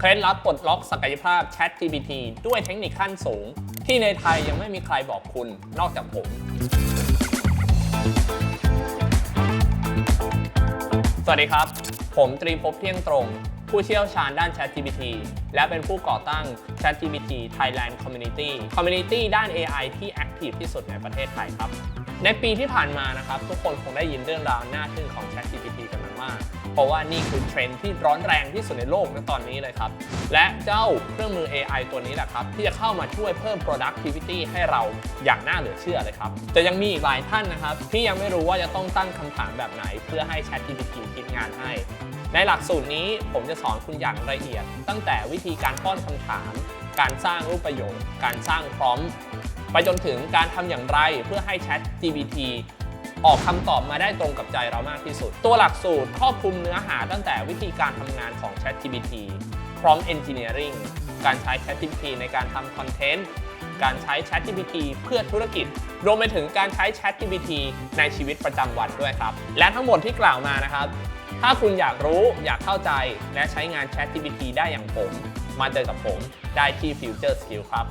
เคล็ดลับปลดล็อกศักยภาพ Chat GPT ด้วยเทคนิคขั้นสูง ที่ในไทยยังไม่มีใครบอกคุณนอกจากผม สวัสดีครับ ผมตรีภพเที่ยงตรง ผู้เชี่ยวชาญด้าน ChatGPT และเป็นผู้ก่อตั้ง ChatGPT Thailand Community Community ด้าน AI ที่แอคทีฟที่สุดในประเทศไทยครับ ในปีที่ผ่านมานะครับ ทุกคนคงได้ยินเรื่องราวน่าทึ่งของ ChatGPT กันมามาก ราะว่านี่คือเทรนด์ที่ร้อนแรงที่สุดในโลกในตอนนี้เลยครับ และเจ้าเครื่องมือ AI ตัวนี้แหละครับ ที่จะเข้ามาช่วยเพิ่ม productivity ให้เราอย่างน่าเหลือเชื่อเลยครับ แต่ยังมีอีกหลายท่านนะครับ ที่ยังไม่รู้ว่าจะต้องตั้งคำถามแบบไหน เพื่อให้ ChatGPT คิดงานให้ ในหลักสูตรนี้ผมจะสอนคุณอย่างละเอียด ตั้งแต่วิธีการป้อนคำถาม การสร้างรูปประโยค การสร้างพร้อมไปจนถึงการทำอย่างไรเพื่อให้ Chat GPT ออกคำตอบมาได้ตรงกับใจเรามากที่สุด ตัวหลักสูตรครอบคลุมเนื้อหาตั้งแต่วิธีการทำงานของ Chat GPT Prompt Engineering การใช้ Chat GPT ในการทำคอนเทนต์ การใช้ Chat GPT เพื่อธุรกิจ รวมไปถึงการใช้ Chat GPT ในชีวิตประจำวันด้วยครับ และทั้งหมดที่กล่าวมานะครับ ถ้าคุณอยากรู้อยากเข้าใจและใช้งาน Chat GPT ได้อย่างผม มาเจอกับผมได้ที่ Future Skill ครับ